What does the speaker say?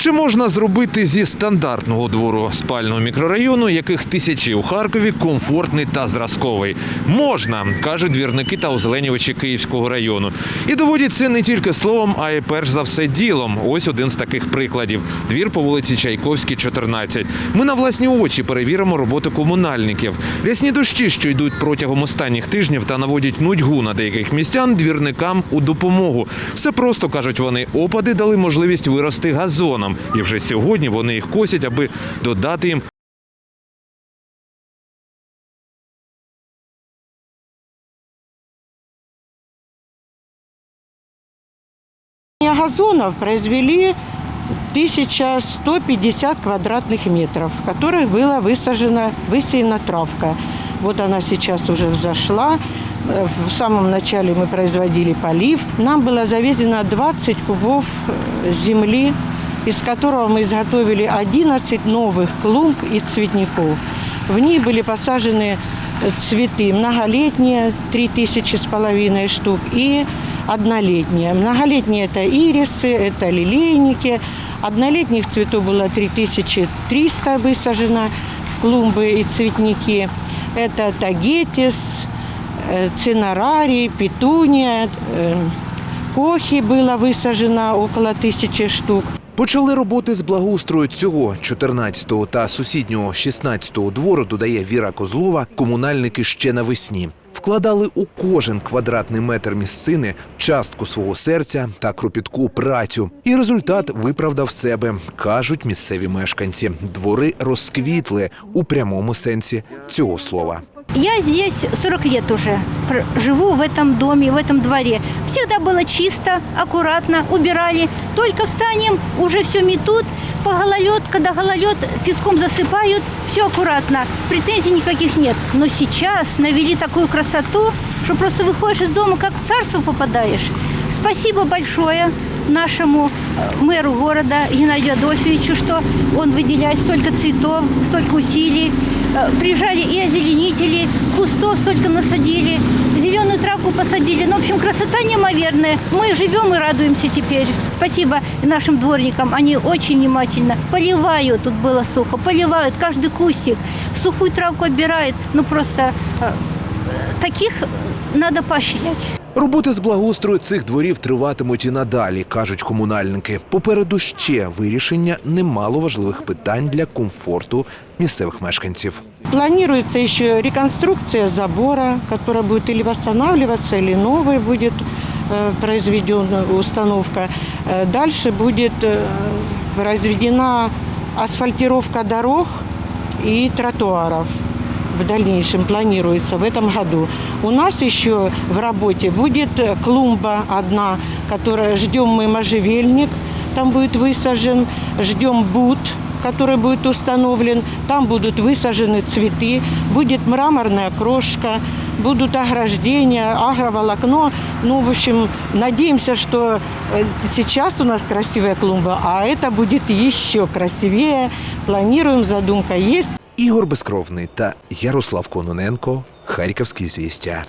Чи можна зробити зі стандартного двору спального мікрорайону, яких тисячі у Харкові, комфортний та зразковий? Можна, кажуть двірники та озеленювачі Київського району. І доводять це не тільки словом, а й перш за все ділом. Ось один з таких прикладів: двір по вулиці Чайковській, 14. Ми на власні очі перевіримо роботу комунальників. Рясні дощі, що йдуть протягом останніх тижнів та наводять нудьгу на деяких містян, двірникам у допомогу. Все просто кажуть вони, опади дали можливість вирости газоном, і вже сьогодні вони їх косять, аби додати їм газонов произвели 1150 квадратных метров, в которых была высажена, высеяна травка. Вот она сейчас уже взошла. Э, В самом начале мы производили полив. Нам было завезено 20 кубов э, земли, из которого мы изготовили 11 новых клумб и цветников. В них были посажены цветы многолетние, 3000 с половиной штук, и однолетние. Многолетние это ирисы, это лилейники. Однолетних цветов было 3300 высажено в клумбы и цветники. Это тагетис, э, цинарарий, петуния, э, кохи было высажено около тысячи штук. Почали роботи з благоустрою цього 14-го та сусіднього 16-го двору, додає Віра Козлова, комунальники ще навесні. Вкладали у кожен квадратний метр місцини частку свого серця та кропітку працю. І результат виправдав себе, кажуть місцеві мешканці. Двори розквітли у прямому сенсі цього слова. Я здесь 40 лет уже пр- живу в этом доме, в этом дворе. Всегда было чисто, аккуратно, убирали. Только встанем, уже все метут. По гололед, когда гололед песком засыпают, все аккуратно. Претензий никаких нет. Но сейчас навели такую красоту, что просто выходишь из дома, как в царство попадаешь. Спасибо большое нашему э, мэру города Геннадию Адольфовичу, что он выделяет столько цветов, столько усилий. Э, Приезжали и озеленители, кустов столько насадили, зеленую травку посадили. Ну, в общем, красота неимоверная. Мы живем и радуемся теперь. Спасибо и нашим дворникам. Они очень внимательно поливают. Тут было сухо. Поливают каждый кустик. Сухую травку отбирают. Ну, просто э, таких надо поощрять. Роботи з благоустрою цих дворів триватимуть і надалі, кажуть комунальники. Попереду ще вирішення немало важливих питань для комфорту місцевих мешканців. Планируется еще реконструкция забора, которая будет или восстанавливаться, или новая будет э, произведена установка. Э, Дальше будет э, произведена асфальтировка дорог и тротуаров. В дальнейшем планируется в этом году. У нас еще в работе будет э, клумба одна, которая ждем мы можжевельник, там будет высажен, ждем бут, который будет установлен. Там будут высажены цветы, будет мраморная крошка, будут ограждения, агроволокно. Ну, в общем, надеемся, что э, сейчас у нас красивая клумба, а это будет еще красивее. Планируем, задумка есть. Ігор Безкровний та Ярослав Кононенко Харківські звістя.